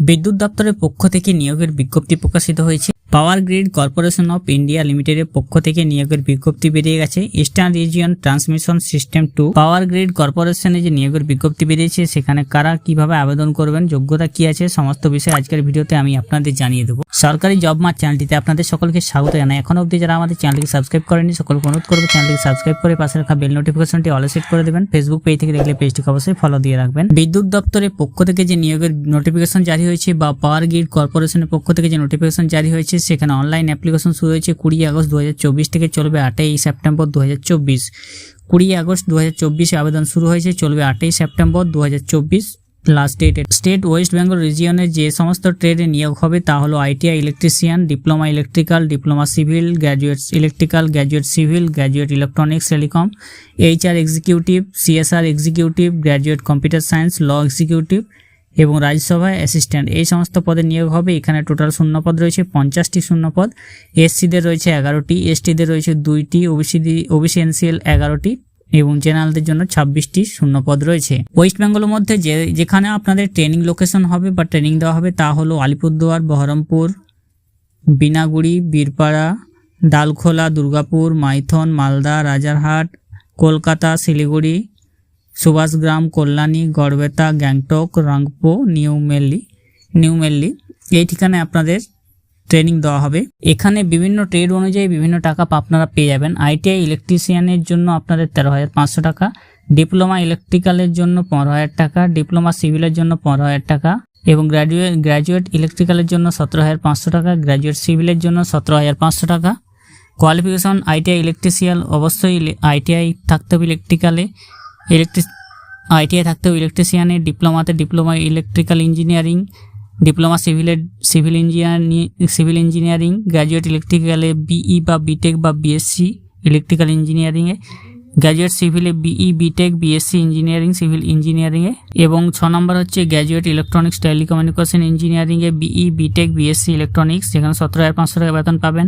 বিদ্যুৎ দপ্তরের পক্ষ থেকে নিয়োগের বিজ্ঞপ্তি প্রকাশিত হয়েছে। Power grid corporation of India লিমিটেডের পক্ষ থেকে নিয়োগের বিজ্ঞপ্তি বেরিয়ে গেছে। Eastern region transmission system two power grid কর্পোরেশনে যে নিয়োগের বিজ্ঞপ্তি বেরিয়েছে, সেখানে কারা কীভাবে আবেদন করবেন, যোগ্যতা কি আছে, সমস্ত বিষয়ে আজকের ভিডিওতে আমি আপনাদের জানিয়ে দেবো। সরকারি জব মার্ট চ্যানেলটিতে আপনাদের সকলকে স্বাগত জানাই। এখন অবধি যারা আমাদের চ্যানেলকে সাবস্ক্রাইব করেনি সকলকে অনুরোধ করব চ্যানেলটিকে সাবস্ক্রাইব করে পাশে রাখা বেল নোটিফিকেশনটি অল সেট করে দেবেন। ফেসবুক পেজ থেকে দেখলে পেজটিকে অবশ্যই ফলো দিয়ে রাখবেন। বিদ্যুৎ দপ্তরের পক্ষ থেকে যে নিয়োগের নোটিফিকেশন জারি হয়েছে বা পাওয়ার গ্রিড কর্পোরেশনের পক্ষ থেকে যে নোটিফিকেশন জারি হয়েছে সেখানে অনলাইন অ্যাপ্লিকেশন শুরু হয়েছে কুড়ি আগস্ট দু হাজার চব্বিশ থেকে চলবে আটই সেপ্টেম্বর দু কুড়ি আগস্ট দু হাজার আবেদন শুরু হয়েছে, চলবে আটই সেপ্টেম্বর দু last date state West Bengal রিজিয়নে যে সমস্ত ট্রেডে নিয়োগ হবে তা হলো ITI electrician diploma electrical diploma civil graduate electrical graduate civil graduate electronics telecom HR executive CSR executive graduate computer science law executive এবং রাজ্যসভায় অ্যাসিস্ট্যান্ট এই সমস্ত পদে নিয়োগ হবে। এখানে টোটাল শূন্যপদ রয়েছে, পঞ্চাশটি শূন্যপদ। এসসিদের রয়েছে এগারোটি, এসটিদের রয়েছে দুইটি ওবিসি ওবিসি এনসিএল এগারোটি এবং জেনারেলদের জন্য ছাব্বিশটি শূন্যপদ রয়েছে। ওয়েস্ট বেঙ্গলের মধ্যে যে, যেখানে আপনাদের ট্রেনিং লোকেশন হবে বা ট্রেনিং দেওয়া হবে তা হলো আলিপুরদুয়ার, বহরমপুর বিনাগুড়ি বীরপাড়া, ডালখোলা, দুর্গাপুর, মাইথন, মালদা, রাজারহাট, কলকাতা, শিলিগুড়ি সুভাষগ্রাম কল্যাণী, গড়বেতা, গ্যাংটক রাংপো নিউ মেল্লি নিউ মেল্লি এই ঠিকানায় আপনাদের ট্রেনিং দেওয়া হবে। এখানে বিভিন্ন ট্রেড অনুযায়ী বিভিন্ন টাকা আপনারা পেয়ে যাবেন। আইটিআই ইলেকট্রিশিয়ানের জন্য আপনাদের তেরো হাজার পাঁচশো টাকা ডিপ্লোমা ইলেকট্রিক্যালের জন্য পনেরো হাজার টাকা ডিপ্লোমা সিভিলের জন্য পনেরো হাজার টাকা এবং গ্র্যাজুয়েট গ্র্যাজুয়েট ইলেকট্রিক্যালের জন্য সতেরো হাজার পাঁচশো টাকা গ্র্যাজুয়েট সিভিলের জন্য সতেরো হাজার পাঁচশো টাকা। কোয়ালিফিকেশন আইটিআই ইলেকট্রিশিয়াল অবশ্যই আইটিআই থাকতে হবে ইলেকট্রিক্যালে ইলেকট্রিক আইটিআই থাকতেও ইলেকট্রিশিয়ানের ইলেকট্রিশিয়ানে ডিপ্লোমাতে diploma electrical engineering diploma সিভিলের civil engineering civil engineering graduate ইলেকট্রিক্যালে BE বা বিটেক বা বিএসসি ইলেকট্রিক্যাল ইঞ্জিনিয়ারিংয়ে graduate সিভিলে BE BTech BSc engineering civil ইঞ্জিনিয়ারিংয়ে এবং ছ নম্বর হচ্ছে গ্র্যাজুয়েট ইলেকট্রনিক্স টেলিকমিউনিকেশন ইঞ্জিনিয়ারিংয়ে বিই বিটেক বিএসসি ইলেকট্রনিক্স যেখানে সতেরো হাজার পাঁচশো টাকা বেতন পাবেন।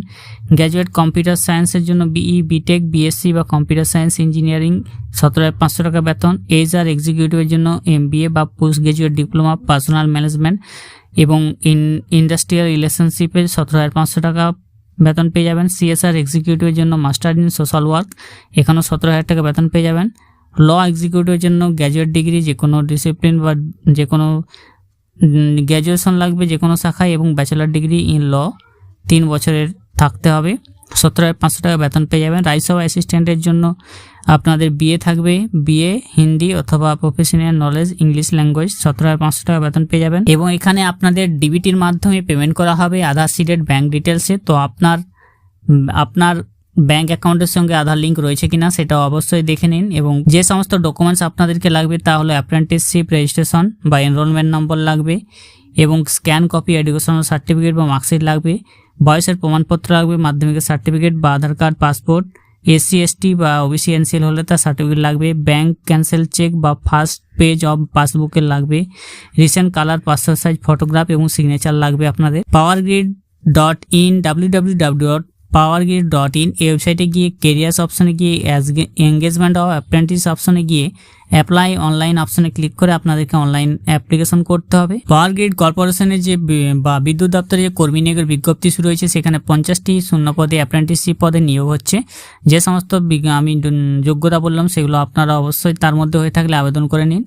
গ্র্যাজুয়েট কম্পিউটার সায়েন্সের জন্য বিই বিটেক বিএসসি বা কম্পিউটার সায়েন্স ইঞ্জিনিয়ারিং সতেরো হাজার পাঁচশো টাকা বেতন। এইচ আর এক্সিকিউটিভের জন্য এমবিএ বা post graduate diploma personal management এবং ইন ইন্ডাস্ট্রিয়াল রিলেশনশিপে সতেরো হাজার পাঁচশো টাকা বেতন পেয়ে যাবেন সিএসআর এক্সিকিউটিভের জন্য মাস্টার ইন সোশ্যাল ওয়ার্ক এখানেও সতেরো হাজার টাকা বেতন পেয়ে যাবেন। ল এক্সিকিউটিভের জন্য গ্র্যাজুয়েট ডিগ্রি যে কোনো ডিসিপ্লিন বা যে কোনো গ্র্যাজুয়েশন লাগবে যে কোনো শাখায় এবং ব্যাচেলার ডিগ্রি ইন ল তিন বছরের থাকতে হবে। সতেরো হাজার পাঁচশো টাকা বেতন পেয়ে যাবেন। রাজ্যসভা অ্যাসিস্ট্যান্টের জন্য আপনাদের বিএ থাকবে বিএ হিন্দি অথবা প্রফেশনাল নলেজ ইংলিশ ল্যাঙ্গুয়েজ সতেরো হাজার পাঁচশো টাকা বেতন পেয়ে যাবেন। এবং এখানে আপনাদের ডিবিটির মাধ্যমে পেমেন্ট করা হবে আধার সিডেড ব্যাঙ্ক ডিটেলসে তো আপনার আপনার ব্যাঙ্ক অ্যাকাউন্টের সঙ্গে আধার লিঙ্ক রয়েছে কিনা সেটা অবশ্যই দেখে নিন। এবং যে সমস্ত ডকুমেন্টস আপনাদেরকে লাগবে তা হলো অ্যাপ্রেন্টিসশিপ রেজিস্ট্রেশন বা এনরোলমেন্ট নম্বর লাগবে এবং স্ক্যান কপি এডুকেশনাল সার্টিফিকেট বা মার্কশিট লাগবে। বয়সের প্রমাণপত্র লাগবে, মাধ্যমিকের সার্টিফিকেট বা Aadhaar card passport SC ST বা ওবিসি এনসিএল হলে তার সার্টিফিকেট লাগবে। ব্যাংক ক্যান্সেল চেক বা ফার্স্ট পেজ অফ পাসবুকের লাগবে। Recent colour passport size photograph এবং সিগনেচার লাগবে আপনাদের। Power grid dot in W W W dot power grid dot in এই ওয়েবসাইটে গিয়ে কেরিয়ার্স অপশনে গিয়ে এঙ্গেজমেন্ট অফ অ্যাপ্রেন্টিস অপশনে গিয়ে অ্যাপ্লাই অনলাইন অপশনে ক্লিক করে আপনাদেরকে অনলাইন অ্যাপ্লিকেশন করতে হবে। পাওয়ার গ্রিড কর্পোরেশনের যে বি- বিদ্যুৎ দপ্তরে যে কর্মী নিয়োগের বিজ্ঞপ্তি শুরু হয়েছে, সেখানে পঞ্চাশটি শূন্য পদে অ্যাপ্রেন্টিসশিপ পদে নিয়োগ হচ্ছে। যে সমস্ত আমি যোগ্যতা বললাম, সেগুলো আপনারা অবশ্যই তার মধ্যে হয়ে থাকলে আবেদন করে নিন।